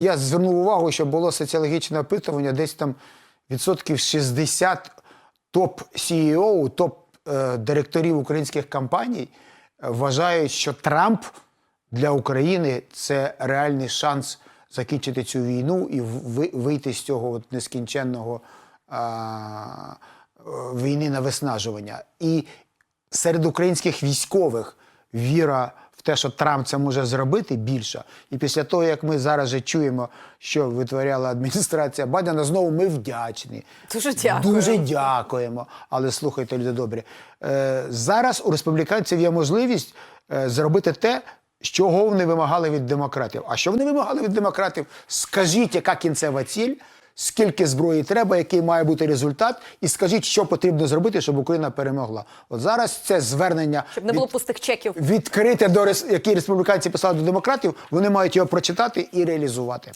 Я звернув увагу, що було соціологічне опитування, десь там відсотків 60 топ CEO, топ е, директорів українських компаній е, вважають, що Трамп для України це реальний шанс закінчити цю війну і вийти з цього от нескінченного а, війни на виснажування. І серед українських військових віра в те, що Трамп це може зробити, більша. І після того, як ми зараз же чуємо, що витворяла адміністрація Байдена, знову ми вдячні. Дуже дякую. Дуже дякуємо. Але слухайте, люди добрі. Е, зараз у республіканців є можливість е, зробити те, чого вони вимагали від демократів. А що вони вимагали від демократів? Скажіть, яка кінцева ціль, скільки зброї треба, який має бути результат, і скажіть, що потрібно зробити, щоб Україна перемогла. От зараз це звернення Щоб не було пустих чеків. відкрите до які республіканці писали до демократів, вони мають його прочитати і реалізувати.